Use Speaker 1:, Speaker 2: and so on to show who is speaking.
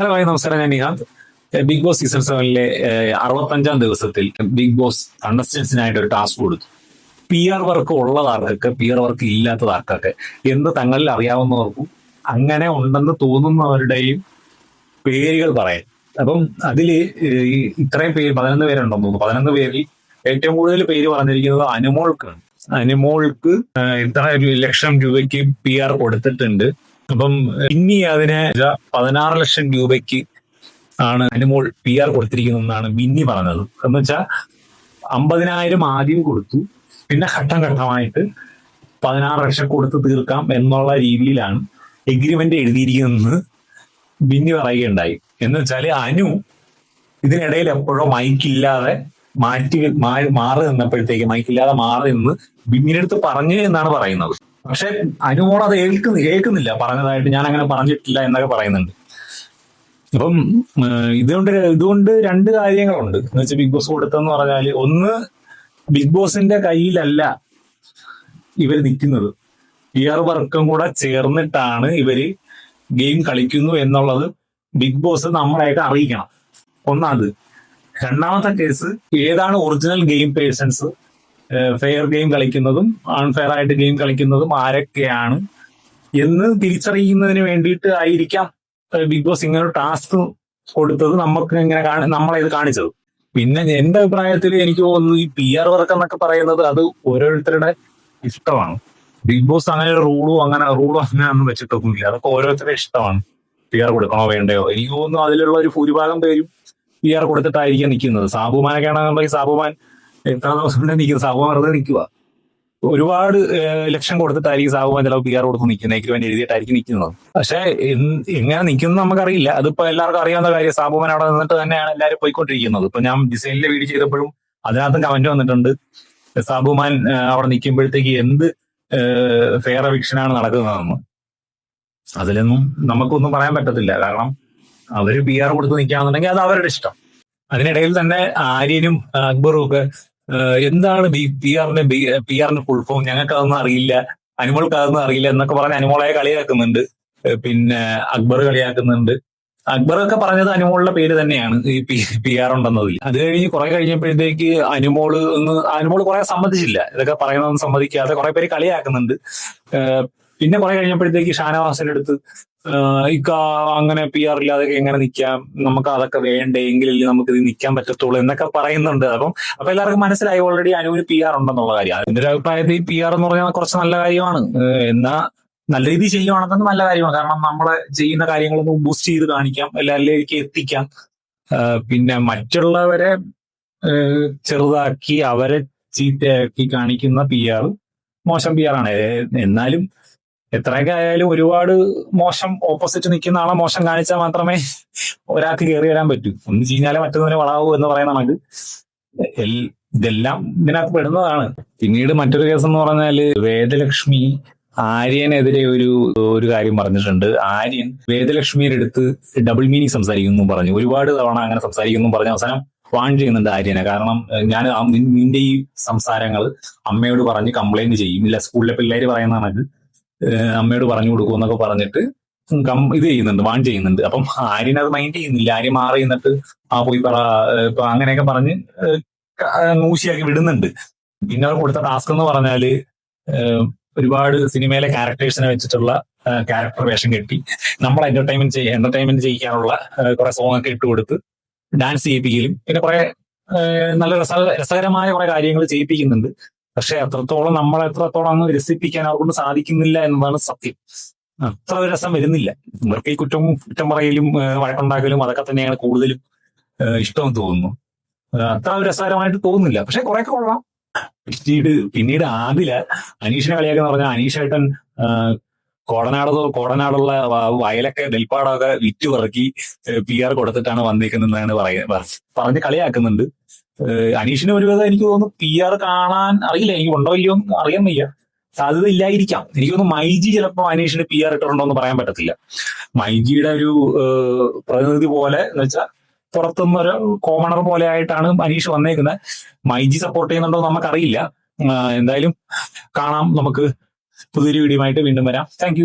Speaker 1: Hello hi നമസ്കാരം. ഞാൻ Nihanth Bigg Boss season സെവനിലെ അറുപത്തഞ്ചാം ദിവസത്തിൽ ബിഗ് ബോസ് കണ്ടസ്റ്റൻസിനായിട്ട് ഒരു ടാസ്ക് കൊടുത്തു. പി ആർ വർക്ക് ഉള്ളതാർക്കൊക്കെ പി ആർ വർക്ക് ഇല്ലാത്തതാർക്കൊക്കെ എന്ത് തങ്ങളിൽ അറിയാവുന്നവർക്കും അങ്ങനെ ഉണ്ടെന്ന് തോന്നുന്നവരുടെയും പേരുകൾ പറയാൻ. അപ്പം അതിൽ ഇത്രയും പേര് പതിനൊന്ന് പേരുണ്ടെന്ന് തോന്നുന്നു. പതിനൊന്ന് പേരിൽ ഏറ്റവും കൂടുതൽ പേര് പറഞ്ഞിരിക്കുന്നത് അനുമോൾക്കാണ്. അനുമോൾക്ക് ഇത്ര ലക്ഷം രൂപയ്ക്ക് പി ആർ കൊടുത്തിട്ടുണ്ട്. അപ്പം ഇനി അതിന് പതിനാറ് ലക്ഷം രൂപയ്ക്ക് ആണ് അനുമോൾ പി ആർ കൊടുത്തിരിക്കുന്നതെന്നാണ് മിന്നി പറഞ്ഞത്. എന്ന് വെച്ചാൽ അമ്പതിനായിരം ആദ്യം കൊടുത്തു പിന്നെ ഘട്ടം ഘട്ടമായിട്ട് പതിനാറ് ലക്ഷം കൊടുത്ത് തീർക്കാം എന്നുള്ള രീതിയിലാണ് എഗ്രിമെന്റ് എഴുതിയിരിക്കുന്നതെന്ന് ബിന്നി പറയുകയുണ്ടായി. എന്ന് വെച്ചാൽ അനു ഇതിനിടയിൽ എപ്പോഴോ മൈക്കില്ലാതെ മാറ്റി മാറി നിന്നപ്പോഴത്തേക്ക് മൈക്കില്ലാതെ മാറി നിന്ന് ബിന്നിന്റെ അടുത്ത് പറഞ്ഞു എന്നാണ് പറയുന്നത്. പക്ഷെ അനുമോൾ അത് ഏൽക്കുന്ന ഏൽക്കുന്നില്ല. പറഞ്ഞതായിട്ട് ഞാൻ അങ്ങനെ പറഞ്ഞിട്ടില്ല എന്നൊക്കെ പറയുന്നുണ്ട്. അപ്പം ഇതുകൊണ്ട് ഇതുകൊണ്ട് രണ്ട് കാര്യങ്ങളുണ്ട്. എന്ന് വെച്ചാൽ ബിഗ് ബോസ് കൊടുത്തെന്ന് പറഞ്ഞാൽ ഒന്ന് ബിഗ് ബോസിന്റെ കയ്യിലല്ല ഇവർ നിൽക്കുന്നത് ഇയർ വർക്കും കൂടെ ചേർന്നിട്ടാണ് ഇവർ ഗെയിം കളിക്കുന്നു എന്നുള്ളത് ബിഗ് ബോസ് നമ്മളെയൊക്കെ അറിയിക്കണം. ഒന്നാമത് രണ്ടാമത്തെ കേസ് ഏതാണ് original game persons? Fair game കളിക്കുന്നതും അൺഫെയർ ആയിട്ട് ഗെയിം കളിക്കുന്നതും ആരൊക്കെയാണ് എന്ന് തിരിച്ചറിയുന്നതിന് വേണ്ടിയിട്ട് ആയിരിക്കാം ബിഗ് ബോസ് ഇങ്ങനെ ഒരു ടാസ്ക് കൊടുത്തത് നമുക്ക് ഇങ്ങനെ നമ്മളെ ഇത് കാണിച്ചത്. പിന്നെ എന്റെ അഭിപ്രായത്തിൽ എനിക്ക് തോന്നുന്നു ഈ പി ആർ വർക്ക് എന്നൊക്കെ പറയുന്നത് അത് ഓരോരുത്തരുടെ ഇഷ്ടമാണ്. ബിഗ് ബോസ് അങ്ങനെ ഒരു റൂളും അങ്ങനെ റൂളും അങ്ങനെ ഒന്നും വെച്ചിട്ടൊന്നുമില്ല. അതൊക്കെ ഓരോരുത്തരുടെ ഇഷ്ടമാണ് പി ആർ കൊടുക്കണോ വേണ്ടയോ? എനിക്ക് തോന്നുന്നു അതിലുള്ള ഒരു ഭൂരിഭാഗം പേരും പി ആർ കൊടുത്തിട്ടായിരിക്കും നിൽക്കുന്നത്. സാബുമാനൊക്കെ ആണെന്നുണ്ടെങ്കിൽ സാബുമാൻ എത്ര ദിവസം കൊണ്ട് നിൽക്കുന്നത് സാബുമാൻ വെറുതെ നിൽക്കുക ഒരുപാട് ലക്ഷം കൊടുത്തിട്ടായിരിക്കും സാബുമാൻ ചിലപ്പോൾ പി ആർ കൊടുത്ത് നിൽക്കുന്നത് എനിക്ക് വേണ്ടി എഴുതിയിട്ടായിരിക്കും നിൽക്കുന്നത് പക്ഷെ എങ്ങനെ നിൽക്കുന്നത് നമുക്കറിയില്ല. അതിപ്പോ എല്ലാവർക്കും അറിയാവുന്ന കാര്യം സാബുമാൻ അവിടെ നിന്നിട്ട് തന്നെയാണ് എല്ലാവരും പോയിക്കൊണ്ടിരിക്കുന്നത്. ഇപ്പൊ ഞാൻ ഡിസൈനിലെ വീഡിയോ ചെയ്തപ്പോഴും അതിനകത്തും കമന്റ് വന്നിട്ടുണ്ട്. സാബുമാൻ അവിടെ നിൽക്കുമ്പോഴത്തേക്ക് എന്ത് ഫെയർ എവിക്ഷനാണ് നടക്കുന്നതെന്ന്. അതിലൊന്നും നമുക്കൊന്നും പറയാൻ പറ്റത്തില്ല. കാരണം അവർ പി ആർ കൊടുത്ത് നിൽക്കുകയാണെന്നുണ്ടെങ്കിൽ അത് അവരുടെ ഇഷ്ടം. അതിനിടയിൽ തന്നെ ആര്യനും അക്ബറും ഒക്കെ ആ, ബി പി ആറിന്റെ പി ആറിന്റെ ഫുൾ ഫോം ഞങ്ങൾക്ക് അതൊന്നും അറിയില്ല. അനുമോൾക്ക് അതൊന്നും അറിയില്ല എന്നൊക്കെ പറഞ്ഞ് അനുമോളെ കളിയാക്കുന്നുണ്ട്. പിന്നെ അക്ബർ കളിയാക്കുന്നുണ്ട്. അക്ബറൊക്കെ പറഞ്ഞത് അനുമോളുടെ പേര് തന്നെയാണ് ഈ പി പി ആർ ഉണ്ടെന്നതിൽ. അത് കഴിഞ്ഞ് കുറെ കഴിഞ്ഞപ്പോഴത്തേക്ക് അനുമോൾ ഒന്ന് അനുമോൾ കുറെ സമ്മതിച്ചില്ല. ഇതൊക്കെ പറയുന്നതൊന്നും സമ്മതിക്കാതെ കുറെ പേര് കളിയാക്കുന്നുണ്ട്. പിന്നെ കുറെ കഴിഞ്ഞപ്പോഴത്തേക്ക് ഷാനവാസിന്റെ അടുത്ത് ഇക്ക അങ്ങനെ പി ആർ ഇല്ലാതെ എങ്ങനെ നിൽക്കാം നമുക്ക് അതൊക്കെ വേണ്ടേ? എങ്കിലല്ലേ നമുക്ക് ഇത് നിൽക്കാൻ പറ്റത്തുള്ളൂ എന്നൊക്കെ പറയുന്നുണ്ട്. അപ്പം അപ്പൊ എല്ലാവർക്കും മനസ്സിലായി ഓൾറെഡി അനുവിന് പി ആർ ഉണ്ടെന്നുള്ള കാര്യം. അതിന്റെ ഒരു അഭിപ്രായത്തിൽ പി ആർ എന്ന് പറഞ്ഞാൽ കുറച്ച് നല്ല കാര്യമാണ്. എന്നാ നല്ല രീതിയിൽ ചെയ്യുവാണെന്നത് നല്ല കാര്യമാണ്. കാരണം നമ്മളെ ചെയ്യുന്ന കാര്യങ്ങളൊന്നും ബൂസ്റ്റ് ചെയ്ത് കാണിക്കാം. എല്ലാവരിലേക്ക് എത്തിക്കാം. പിന്നെ മറ്റുള്ളവരെ ചെറുതാക്കി അവരെ ചീത്തയാക്കി കാണിക്കുന്ന പി ആർ മോശം പി ആർ ആണ്. എന്നാലും എത്രയൊക്കെ ആയാലും ഒരുപാട് മോശം ഓപ്പോസിറ്റ് നിൽക്കുന്ന ആളെ മോശം കാണിച്ചാൽ മാത്രമേ ഒരാൾക്ക് കയറി വരാൻ പറ്റൂ. ഒന്ന് ചീഞ്ഞാലേ മറ്റൊന്നിനെ വളാവൂ എന്ന് പറയുന്ന കണക്ക്. ഇതെല്ലാം ഇതിനകത്ത് പെടുന്നതാണ്. പിന്നീട് മറ്റൊരു കേസ് എന്ന് പറഞ്ഞാൽ വേദലക്ഷ്മി ആര്യനെതിരെ ഒരു ഒരു കാര്യം പറഞ്ഞിട്ടുണ്ട്. ആര്യൻ വേദലക്ഷ്മിയുടെ അടുത്ത് ഡബിൾ മീനിങ് സംസാരിക്കുന്നു പറഞ്ഞു. ഒരുപാട് തവണ അങ്ങനെ സംസാരിക്കുന്നു പറഞ്ഞ അവസാനം വാൺ ചെയ്യുന്നുണ്ട് ആര്യനെ. കാരണം ഞാൻ നിന്റെ ഈ സംസാരങ്ങൾ അമ്മയോട് പറഞ്ഞ് കംപ്ലൈന്റ് ചെയ്യും. ഇല്ല സ്കൂളിലെ പിള്ളേര് പറയുന്നതാണെങ്കിൽ അമ്മയോട് പറഞ്ഞു കൊടുക്കും എന്നൊക്കെ പറഞ്ഞിട്ട് ഇത് ചെയ്യുന്നുണ്ട് വാൺ ചെയ്യുന്നുണ്ട്. അപ്പം ആര്യൻ അത് മൈൻഡ് ചെയ്യുന്നില്ല. ആര്യ മാറി എന്നിട്ട് ആ പോയി പറ ഇപ്പൊ അങ്ങനെയൊക്കെ പറഞ്ഞ് ഏഹ്, ക- ഏഹ്, നൂശിയാക്കി വിടുന്നുണ്ട്. പിന്നെ അവർ കൊടുത്ത ടാസ്ക് എന്ന് പറഞ്ഞാൽ ഒരുപാട് സിനിമയിലെ ക്യാരക്ടേഴ്സിനെ വെച്ചിട്ടുള്ള ക്യാരക്ടർ വേഷം കെട്ടി നമ്മൾ എന്റർടൈൻമെന്റ് ചെയ്യ എന്റർടൈൻമെന്റ് ചെയ്യിക്കാനുള്ള കുറെ സോങ് ഒക്കെ ഇട്ട് കൊടുത്ത് ഡാൻസ് ചെയ്യിപ്പിക്കലും. പിന്നെ കുറെ നല്ല രസ രസകരമായ കുറെ കാര്യങ്ങൾ ചെയ്യിപ്പിക്കുന്നുണ്ട്. പക്ഷെ അത്രത്തോളം നമ്മൾ എത്രത്തോളം അങ്ങ് രസിപ്പിക്കാൻ അവർക്കൊണ്ട് സാധിക്കുന്നില്ല എന്നതാണ് സത്യം. അത്ര രസം വരുന്നില്ല. ഇവർക്ക് ഈ കുറ്റം കുറ്റം പറയലും വഴക്കുണ്ടാക്കലും അതൊക്കെ തന്നെയാണ് കൂടുതലും ഇഷ്ടം തോന്നുന്നു. അത്ര രസകരമായിട്ട് തോന്നുന്നില്ല. പക്ഷെ കുറെയൊക്കെ കൊള്ളാം. പിന്നീട് പിന്നീട് ആദില അനീഷിനെ കളിയാക്കുന്ന പറഞ്ഞാൽ അനീഷേട്ടൻ കോടനാട് കോടനാടുള്ള വയലൊക്കെ നെൽപ്പാടമൊക്കെ വിറ്റ് പറക്കി പി ആർ കൊടുത്തിട്ടാണ് വന്നിരിക്കുന്നതെന്നാണ് പറയുന്നത് പറഞ്ഞ് കളിയാക്കുന്നുണ്ട്. അനീഷിന് ഒരുവിധം എനിക്ക് തോന്നുന്നു പി ആർ കാണാൻ അറിയില്ല. എനിക്ക് ഉണ്ടോ ഇല്ലയോ അറിയാൻ വയ്യ. സാധ്യത ഇല്ലായിരിക്കാം. എനിക്ക് തോന്നുന്നു മൈജി ചിലപ്പോൾ അനീഷിന് പി ആർ ഇട്ടിട്ടുണ്ടോ എന്ന് പറയാൻ പറ്റത്തില്ല. മൈജിയുടെ ഒരു പ്രതിനിധി പോലെ എന്ന് വെച്ചാൽ പുറത്തുനിന്ന് ഒരു കോമണർ പോലെ ആയിട്ടാണ് അനീഷ് വന്നേക്കുന്നത് മൈജി സപ്പോർട്ട് ചെയ്യുന്നുണ്ടോ നമുക്കറിയില്ല. എന്തായാലും കാണാം നമുക്ക്. പുതിയൊരു വീഡിയോ ആയിട്ട് വീണ്ടും വരാം. താങ്ക്